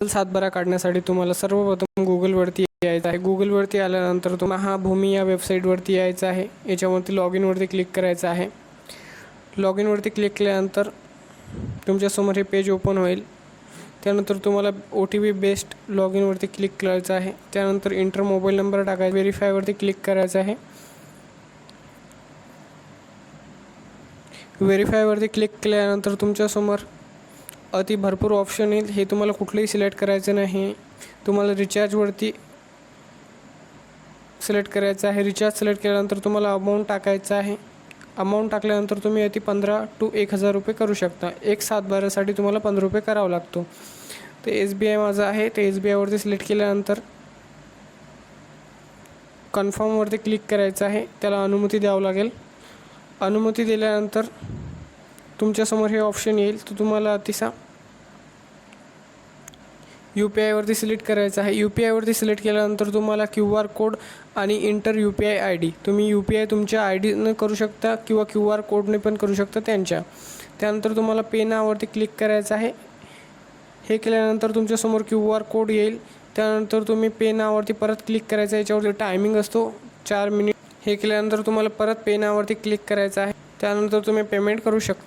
सातबारा काढण्यासाठी तुम्हाला सर्वप्रथम गुगलवरती यायचं आहे. गुगलवरती आल्यानंतर तुम्हाला हा भूमी या वेबसाईटवरती यायचं आहे. याच्यावरती लॉग इनवरती क्लिक करायचं आहे. लॉग इनवरती क्लिक केल्यानंतर तुमच्यासमोर हे पेज ओपन होईल. त्यानंतर तुम्हाला O T P based log इनवरती click करायचं आहे. त्यानंतर इंटर मोबाईल नंबर टाकायचा व्हेरीफायवरती क्लिक करायचं आहे. व्हेरीफायवरती क्लिक केल्यानंतर तुमच्यासमोर अति भरपूर ऑप्शन येईल. हे तुम्हाला कुठलंही सिलेक्ट करायचं नाही. तुम्हाला रिचार्जवरती सिलेक्ट करायचं आहे. रिचार्ज सिलेक्ट केल्यानंतर तुम्हाला अमाऊंट टाकायचं आहे. अमाऊंट टाकल्यानंतर तुम्ही अति पंधरा टू एक हजार रुपये करू शकता. एक सात बारासाठी तुम्हाला पंधरा रुपये करावा लागतो. ते एस बी आय माझं आहे. ते एस बी आयवरती सिलेक्ट केल्यानंतर कन्फर्मवरती क्लिक करायचं आहे. त्याला अनुमती द्यावं लागेल. अनुमती दिल्यानंतर तुमच्यासमोर हे ऑप्शन येईल तर तुम्हाला अतिसा यू पी आयवरती सिलेक्ट करायचं आहे. यू पी आयवरती सिलेक्ट केल्यानंतर तुम्हाला क्यू आर कोड आणि enter U P I I D तुम्ही यू पी आय तुमच्या आय डीनं करू शकता किंवा क्यू आर कोडने पण करू शकता त्यांच्या. त्यानंतर तुम्हाला पेनावरती क्लिक करायचं आहे. हे केल्यानंतर तुमच्यासमोर क्यू आर कोड येईल. त्यानंतर तुम्ही पेनावरती परत क्लिक करायचं आहे. याच्यावरती टायमिंग असतो. चार मिनिट हे केल्यानंतर तुम्हाला परत पेनावरती क्लिक करायचं आहे. त्यानंतर तुम्ही पेमेंट करू शकता.